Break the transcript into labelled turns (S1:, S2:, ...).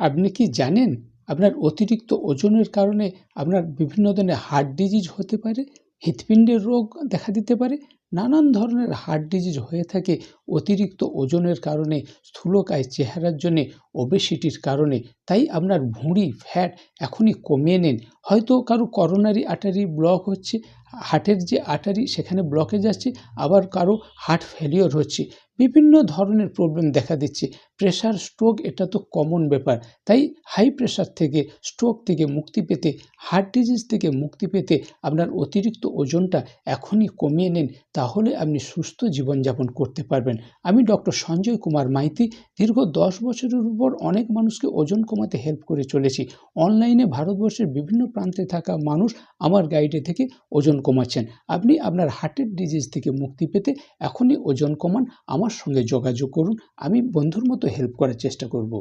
S1: আপনি কি জানেন আপনার অতিরিক্ত ওজনের কারণে আপনার বিভিন্ন ধরনের হার্ট ডিজিজ হতে পারে, হৃৎপিণ্ডের রোগ দেখা দিতে পারে, নানান ধরনের হার্ট ডিজিজ হয়ে থাকে অতিরিক্ত ওজনের কারণে, স্থূলকায় চেহারার জন্যে ওবেসিটির কারণে। তাই আপনার ভুঁড়ি ফ্যাট এখনই কমিয়ে নেন। হয়তো কারও করোনারি আটারি ব্লক হচ্ছে হার্টের যে আটারি সেখানে ব্লকেজ আসছে, আবার কারও হার্ট ফেলিওর হচ্ছে। বিভিন্ন ধরনের প্রবলেম দেখা দিচ্ছে। প্রেশার স্ট্রোক এটা তো কমন ব্যাপার। তাই হাই প্রেশার থেকে স্ট্রোক থেকে মুক্তি পেতে হার্ট ডিজিজ থেকে মুক্তি পেতে আপনার অতিরিক্ত ওজনটা এখনই কমিয়ে নিন, তাহলে আপনি সুস্থ জীবনযাপন করতে পারবেন। আমি ডক্টর সঞ্জয় কুমার মাইতি, দীর্ঘ দশ বছরের উপর অনেক মানুষকে ওজন কমাতে হেল্প করে চলেছি। অনলাইনে ভারতবর্ষের বিভিন্ন প্রান্তে থাকা মানুষ আমার গাইডে থেকে ওজন কমাচ্ছেন। আপনি আপনার হার্টের ডিজিজ থেকে মুক্তি পেতে এখনই ওজন কমান আমার সঙ্গে যোগাযোগ করুন। আমি বন্ধুর মতো হেল্প করার চেষ্টা করব।